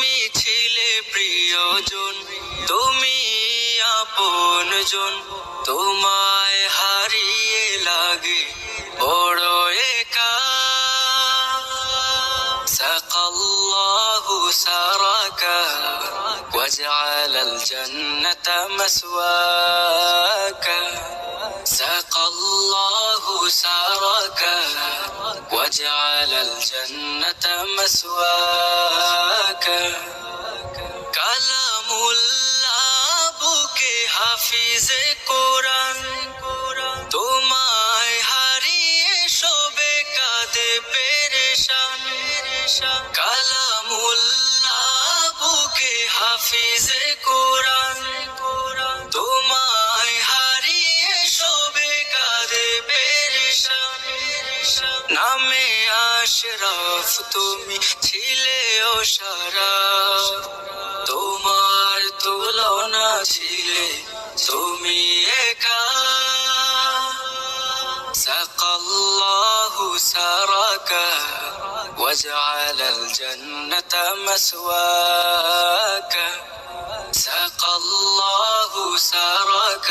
তুমি ছিলে প্রিয়জন তুমি আপনজন তোমায় হারিয়ে লাগে বড় একা سقى الله سراك وجعل الجنة مسواك وجعل الجنة مسواك কালামুল্লাহ বুকে হাফিজে কোরআন তোমায় হারিয়ে সবে কাঁদে পেরেশান কালামুল্লাহ বুকে হাফিজে কোরআন নামে আশরাফ তুমি ছিলে ও সারা তোমার তুলনা ছিলে তুমি একা سقى الله سراك وجعل الجنة مسواك سقى الله سراك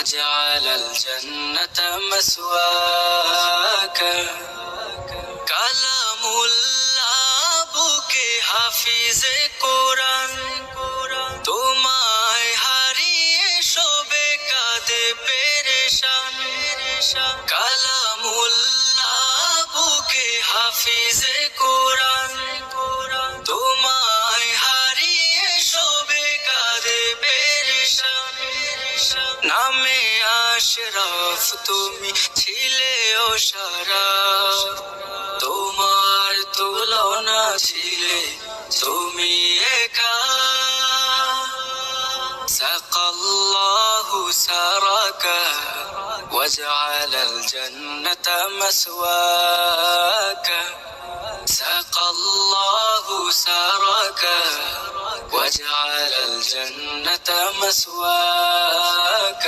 وجعل الجنة مسواك কালামুল্লাহ বুকে হাফিজে কোরআন তোমায় হারিয়ে সবে কাঁদে পেরেশান কালামুল্লাহ বুকে হাফিজে কোরআন নামে আশরাফ তুমি ছিলে ও সারা তোমার তুলনা ছিলে তুমি একা سقى الله سراك وجعل الجنة مسواك سقى الله سراك واجعل الجنة مسواك.